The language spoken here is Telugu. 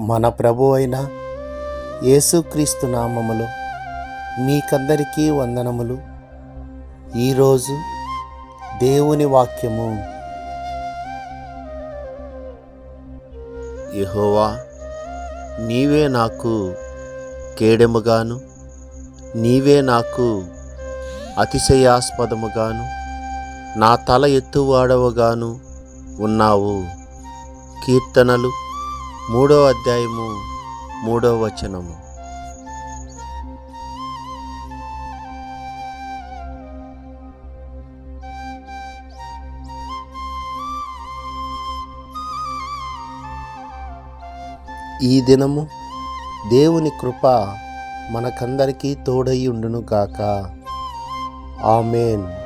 మన ప్రభు అయిన యేసుక్రీస్తు నామములో మీకందరికీ వందనములు. ఈరోజు దేవుని వాక్యము. యహోవా నీవే నాకు కేడెముగాను నీవే నాకు అతిశయాస్పదముగాను నా తల ఎత్తువాడవగాను ఉన్నావు. కీర్తనలు మూడో అధ్యాయము మూడో వచనము. ఈ దినము దేవుని కృప మనకందరికీ తోడై ఉండును గాక. ఆమెన్.